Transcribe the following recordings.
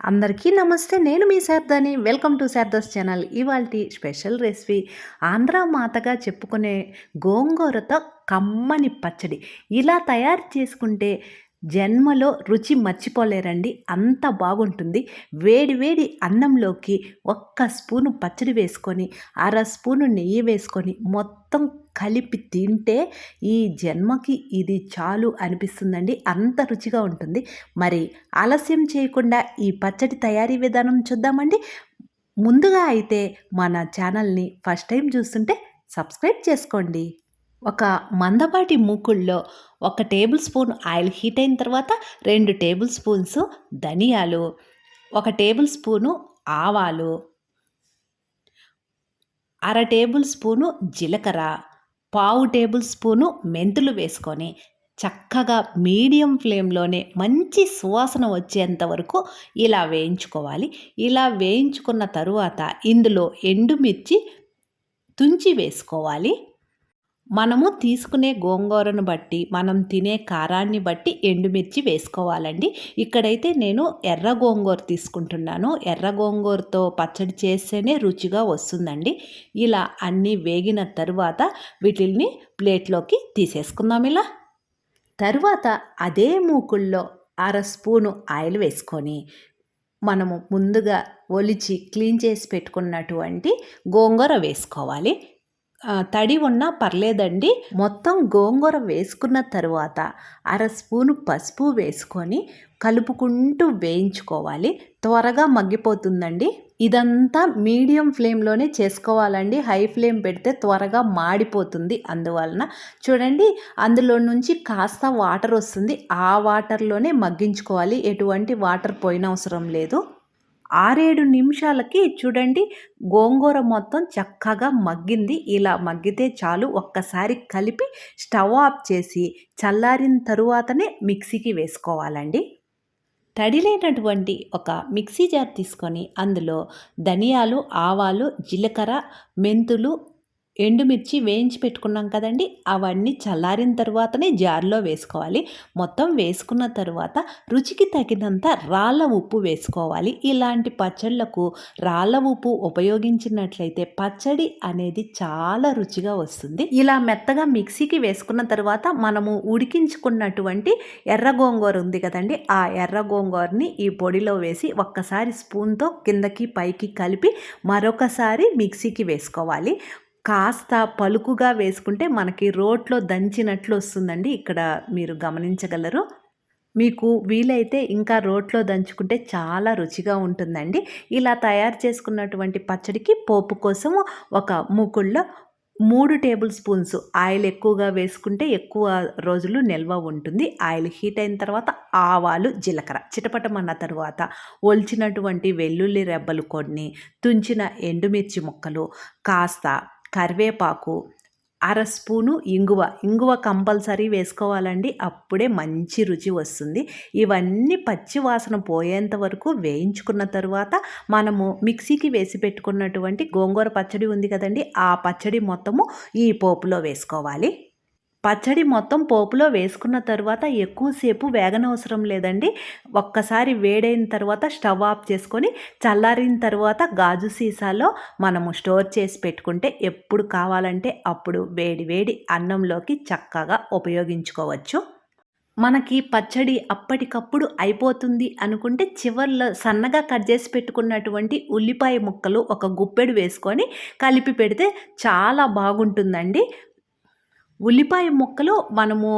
అందరికీ నమస్తే నేను మీ శారదాని వెల్కమ్ టు శారదాస్ ఛానల్. ఇవాళ స్పెషల్ రెసిపీ ఆంధ్ర మాతగా చెప్పుకునే గోంగూరతో కమ్మని పచ్చడి. ఇలా తయారు చేసుకుంటే జన్మలో రుచి మర్చిపోలేరండి. అంత బాగుంటుంది. వేడి వేడి అన్నంలోకి ఒక్క స్పూను పచ్చడి వేసుకొని అర స్పూను నెయ్యి వేసుకొని మొత్తం కలిపి తింటే ఈ జన్మకి ఇది చాలు అనిపిస్తుందండి. అంత రుచిగా ఉంటుంది. మరి ఆలస్యం చేయకుండా ఈ పచ్చడి తయారీ విధానం చూద్దామండి. ముందుగా అయితే మన ఛానల్ని ఫస్ట్ టైం చూస్తుంటే సబ్స్క్రైబ్ చేసుకోండి. ఒక మందపాటి మూకుల్లో ఒక టేబుల్ స్పూన్ ఆయిల్ హీట్ అయిన తర్వాత రెండు టేబుల్ స్పూన్స్ ధనియాలు ఒక టేబుల్ స్పూను ఆవాలు అర టేబుల్ స్పూను జీలకర్ర పావు టేబుల్ స్పూను మెంతులు వేసుకొని చక్కగా మీడియం ఫ్లేమ్లోనే మంచి సువాసన వచ్చేంత వరకు ఇలా వేయించుకోవాలి. ఇలా వేయించుకున్న తరువాత ఇందులో ఎండుమిర్చి తుంచి వేసుకోవాలి. మనము తీసుకునే గోంగూరను బట్టి మనం తినే కారాన్ని బట్టి ఎండుమిర్చి వేసుకోవాలండి. ఇక్కడైతే నేను ఎర్ర గోంగూర తీసుకుంటున్నాను. ఎర్ర గోంగూరతో పచ్చడి చేస్తేనే రుచిగా వస్తుందండి. ఇలా అన్నీ వేగిన తరువాత వీటిల్ని ప్లేట్లోకి తీసేసుకుందాం ఇలా. తరువాత అదే మూకుల్లో అర స్పూను ఆయిల్ వేసుకొని మనము ముందుగా ఒలిచి క్లీన్ చేసి పెట్టుకున్నటువంటి గోంగూర వేసుకోవాలి. తడి ఉన్నా పర్లేదండి. మొత్తం గోంగూర వేసుకున్న తర్వాత అర స్పూను పసుపు వేసుకొని కలుపుకుంటూ వేయించుకోవాలి. త్వరగా మగ్గిపోతుందండి. ఇదంతా మీడియం ఫ్లేమ్లోనే చేసుకోవాలండి. హై ఫ్లేమ్ పెడితే త్వరగా మాడిపోతుంది అందువలన. చూడండి అందులో నుంచి కాస్త వాటర్ వస్తుంది. ఆ వాటర్లోనే మగ్గించుకోవాలి. ఎటువంటి వాటర్ పోయినవసరం లేదు. ఆరేడు నిమిషాలకి చూడండి. గోంగూర మొత్తం చక్కగా మగ్గింది. ఇలా మగ్గితే చాలు. ఒక్కసారి కలిపి స్టవ్ ఆఫ్ చేసి చల్లారిన తరువాతనే మిక్సీకి వేసుకోవాలండి. తడిలేనటువంటి ఒక మిక్సీ జార్ తీసుకొని అందులో ధనియాలు ఆవాలు జీలకర్ర మెంతులు ఎండుమిర్చి వేయించి పెట్టుకున్నాం కదండి అవన్నీ చల్లారిన తర్వాతనే జార్లో వేసుకోవాలి. మొత్తం వేసుకున్న తర్వాత రుచికి తగినంత రాళ్ళ ఉప్పు వేసుకోవాలి. ఇలాంటి పచ్చళ్ళకు రాళ్ళ ఉప్పు ఉపయోగించినట్లయితే పచ్చడి అనేది చాలా రుచిగా వస్తుంది. ఇలా మెత్తగా మిక్సీకి వేసుకున్న తర్వాత మనము ఉడికించుకున్నటువంటి ఎర్ర గోంగూర ఉంది కదండి ఆ ఎర్ర గోంగూరని ఈ పొడిలో వేసి ఒక్కసారి స్పూన్తో కిందకి పైకి కలిపి మరొకసారి మిక్సీకి వేసుకోవాలి. కాస్త పలుకుగా వేసుకుంటే మనకి రోట్లో దంచినట్లు వస్తుందండి. ఇక్కడ మీరు గమనించగలరు. మీకు వీలైతే ఇంకా రోట్లో దంచుకుంటే చాలా రుచిగా ఉంటుందండి. ఇలా తయారు చేసుకున్నటువంటి పచ్చడికి పోపు కోసం ఒక మూకుళ్ళో మూడు టేబుల్ స్పూన్స్ ఆయిల్ ఎక్కువగా వేసుకుంటే ఎక్కువ రోజులు నిల్వ ఉంటుంది. ఆయిల్ హీట్ అయిన తర్వాత ఆవాలు జీలకర్ర. చిటపటమన్న తర్వాత ఒలిచినటువంటి వెల్లుల్లి రెబ్బలు కొన్ని తుంచిన ఎండుమిర్చి ముక్కలు కాస్త కరివేపాకు అర స్పూను ఇంగువ. ఇంగువ కంపల్సరీ వేసుకోవాలండి. అప్పుడే మంచి రుచి వస్తుంది. ఇవన్నీ పచ్చి వాసన పోయేంత వరకు వేయించుకున్న తర్వాత మనము మిక్సీకి వేసి పెట్టుకున్నటువంటి గోంగూర పచ్చడి ఉంది కదండి ఆ పచ్చడి మొత్తము ఈ పోపులో వేసుకోవాలి. పచ్చడి మొత్తం పోపులో వేసుకున్న తర్వాత ఎక్కువసేపు వేగనవసరం లేదండి. ఒక్కసారి వేడైన తర్వాత స్టవ్ ఆఫ్ చేసుకొని చల్లారిన తర్వాత గాజు సీసాలో మనము స్టోర్ చేసి పెట్టుకుంటే ఎప్పుడు కావాలంటే అప్పుడు వేడి వేడి అన్నంలోకి చక్కగా ఉపయోగించుకోవచ్చు. మనకి పచ్చడి అప్పటికప్పుడు అయిపోతుంది అనుకుంటే చివర్లో సన్నగా కట్ చేసి పెట్టుకున్నటువంటి ఉల్లిపాయ ముక్కలు ఒక గుప్పెడు వేసుకొని కలిపి పెడితే చాలా బాగుంటుందండి. ఉల్లిపాయ ముక్కలు మనము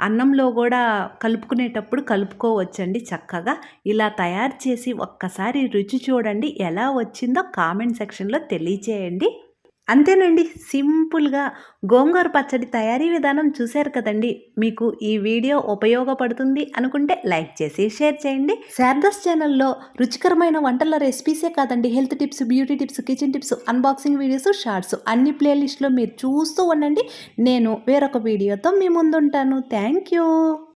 అన్నంలో కూడా కలుపుకునేటప్పుడు కలుపుకోవచ్చండి చక్కగా. ఇలా తయారు చేసి ఒక్కసారి రుచి చూడండి ఎలా వచ్చిందో కామెంట్ సెక్షన్లో తెలియచేయండి. అంతేనండి. సింపుల్గా గోంగూర పచ్చడి తయారీ విధానం చూశారు కదండి. మీకు ఈ వీడియో ఉపయోగపడుతుంది అనుకుంటే లైక్ చేసి షేర్ చేయండి. శారదస్ ఛానల్లో రుచికరమైన వంటల రెసిపీసే కాదండి. Health tips beauty tips kitchen tips unboxing videos shorts అన్ని ప్లేలిస్ట్లో మీరు చూస్తూ ఉండండి. నేను వేరొక వీడియోతో మీ ముందుంటాను. Thank you.